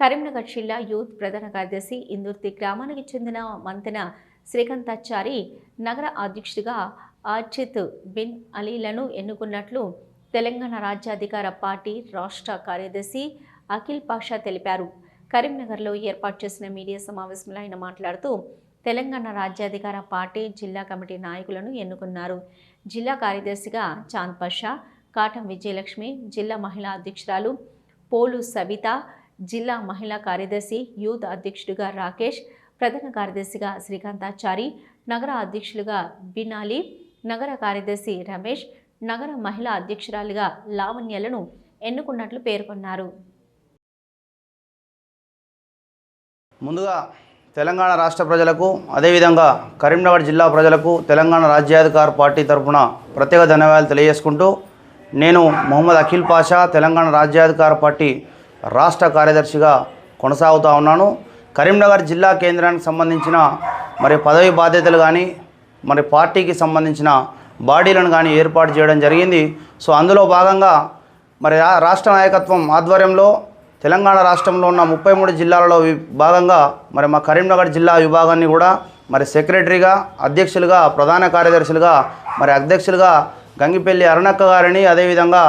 కరీంనగర్ జిల్లా యూత్ ప్రధాన కార్యదర్శి ఇందుర్తి గ్రామానికి చెందిన మంతెన శ్రీకాంతాచారి నగర అధ్యక్షుడిగా అర్చిత్ బిన్ అలీలను ఎన్నుకున్నట్లు తెలంగాణ రాజ్యాధికార పార్టీ రాష్ట్ర కార్యదర్శి అఖిల్ పాషా తెలిపారు. కరీంనగర్లో ఏర్పాటు చేసిన మీడియా సమావేశంలో ఆయన మాట్లాడుతూ తెలంగాణ రాజ్యాధికార పార్టీ జిల్లా కమిటీ నాయకులను ఎన్నుకున్నారు. జిల్లా కార్యదర్శిగా చాంద్ పాషా కాటం విజయలక్ష్మి జిల్లా మహిళా అధ్యక్షురాలు పోలు సబిత జిల్లా మహిళా కార్యదర్శి యూత్ అధ్యక్షుడిగా రాకేష్ ప్రధాన కార్యదర్శిగా శ్రీకాంతాచారి నగర అధ్యక్షులుగా బినాలి నగర కార్యదర్శి రమేష్ నగర మహిళా అధ్యక్షురాలిగా లావణ్యలను ఎన్నుకున్నట్లు పేర్కొన్నారు. ముందుగా తెలంగాణ రాష్ట్ర ప్రజలకు అదేవిధంగా కరీంనగర్ జిల్లా ప్రజలకు తెలంగాణ రాజ్యాధికార పార్టీ తరఫున ప్రత్యేక ధన్యవాదాలు తెలియజేసుకుంటూ నేను మొహమ్మద్ అఖిల్ పాషా తెలంగాణ రాజ్యాధికార పార్టీ రాష్ట్ర కార్యదర్శిగా కొనసాగుతూ ఉన్నాను. కరీంనగర్ జిల్లా కేంద్రానికి సంబంధించిన మరి పదవి బాధ్యతలు కానీ మరి పార్టీకి సంబంధించిన బాడీలను కానీ ఏర్పాటు చేయడం జరిగింది. సో అందులో భాగంగా మరి రాష్ట్ర నాయకత్వం ఆధ్వర్యంలో తెలంగాణ రాష్ట్రంలో ఉన్న ముప్పై మూడు జిల్లాలలో వి- భాగంగా మరి మా కరీంనగర్ జిల్లా విభాగాన్ని కూడా మరి సెక్రటరీగా అధ్యక్షులుగా ప్రధాన కార్యదర్శులుగా మరి అధ్యక్షులుగా గంగిపల్లి అరుణక్క గారిని అదేవిధంగా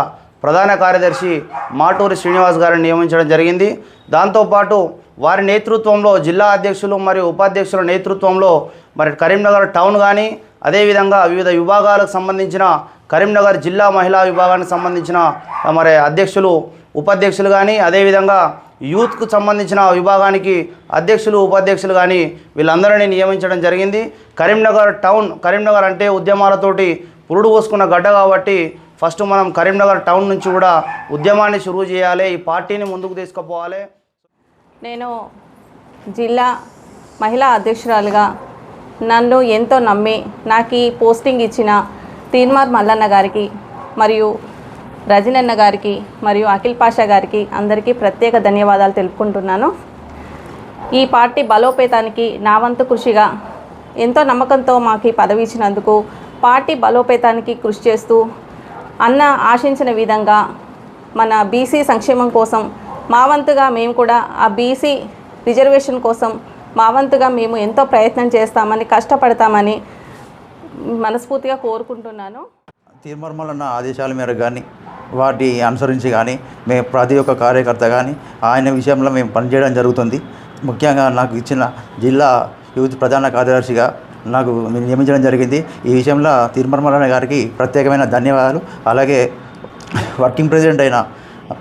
ప్రధాన కార్యదర్శి మాటూరి శ్రీనివాస్ గారిని నియమించడం జరిగింది. దాంతోపాటు వారి నేతృత్వంలో జిల్లా అధ్యక్షులు మరియు ఉపాధ్యక్షుల నేతృత్వంలో మరి కరీంనగర్ టౌన్ కానీ అదేవిధంగా వివిధ విభాగాలకు సంబంధించిన కరీంనగర్ జిల్లా మహిళా విభాగానికి సంబంధించిన మరి అధ్యక్షులు ఉపాధ్యక్షులు కానీ అదేవిధంగా యూత్కు సంబంధించిన విభాగానికి అధ్యక్షులు ఉపాధ్యక్షులు కానీ వీళ్ళందరినీ నియమించడం జరిగింది. కరీంనగర్ టౌన్ కరీంనగర్ అంటే ఉద్యమాలతోటి పురుడు పోసుకున్న గడ్డ కాబట్టి ఫస్ట్ మనం కరీంనగర్ టౌన్ నుంచి కూడా ఉద్యమాన్ని షురూ చేయాలి ఈ పార్టీని ముందుకు తీసుకుపోవాలి. నేను జిల్లా మహిళా అధ్యక్షురాలుగా నన్ను ఎంతో నమ్మి నాకు ఈ పోస్టింగ్ ఇచ్చిన తీన్మార్ మల్లన్న గారికి మరియు రజనన్న గారికి మరియు అఖిల్ పాషా గారికి అందరికీ ప్రత్యేక ధన్యవాదాలు తెలుపుకుంటున్నాను. ఈ పార్టీ బలోపేతానికి నా వంతు కృషిగా ఎంతో నమ్మకంతో మాకు ఈ పదవి ఇచ్చినందుకు పార్టీ బలోపేతానికి కృషి చేస్తూ అన్న ఆశించిన విధంగా మన బీసీ సంక్షేమం కోసం మా వంతుగా మేము కూడా ఆ బీసీ రిజర్వేషన్ కోసం మా వంతుగా మేము ఎంతో ప్రయత్నం చేస్తామని కష్టపడతామని మనస్ఫూర్తిగా కోరుకుంటున్నాను. తీర్మర్మలన్న ఆదేశాల మేరకు కానీ వాటి అనుసరించి కానీ మేము ప్రతి ఒక్క కార్యకర్త కానీ ఆయన విషయంలో మేము పనిచేయడం జరుగుతుంది. ముఖ్యంగా నాకు ఇచ్చిన జిల్లా యూత్ ప్రధాన కార్యదర్శిగా నాకు నియమించడం జరిగింది. ఈ విషయంలో తీర్మర్మలన్న గారికి ప్రత్యేకమైన ధన్యవాదాలు. అలాగే వర్కింగ్ ప్రెసిడెంట్ అయిన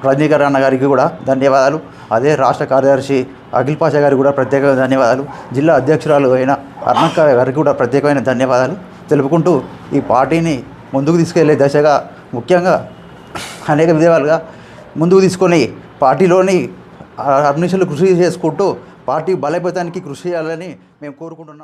రజనీకర్ అన్న గారికి కూడా ధన్యవాదాలు. అదే రాష్ట్ర కార్యదర్శి అఖిల్ పాషా గారికి కూడా ప్రత్యేక ధన్యవాదాలు. జిల్లా అధ్యక్షురాలు అయిన అర్ణక్క గారికి కూడా ప్రత్యేకమైన ధన్యవాదాలు. తెలుపుకుంటూ ఈ పార్టీని ముందుకు తీసుకెళ్ళే దశగా ముఖ్యంగా అనేక విధాలుగా ముందుకు తీసుకొని పార్టీలోని అన్నిషులు కృషి చేసుకుంటూ పార్టీ బలపేతానికి కృషి చేయాలని మేము కోరుకుంటున్నాం.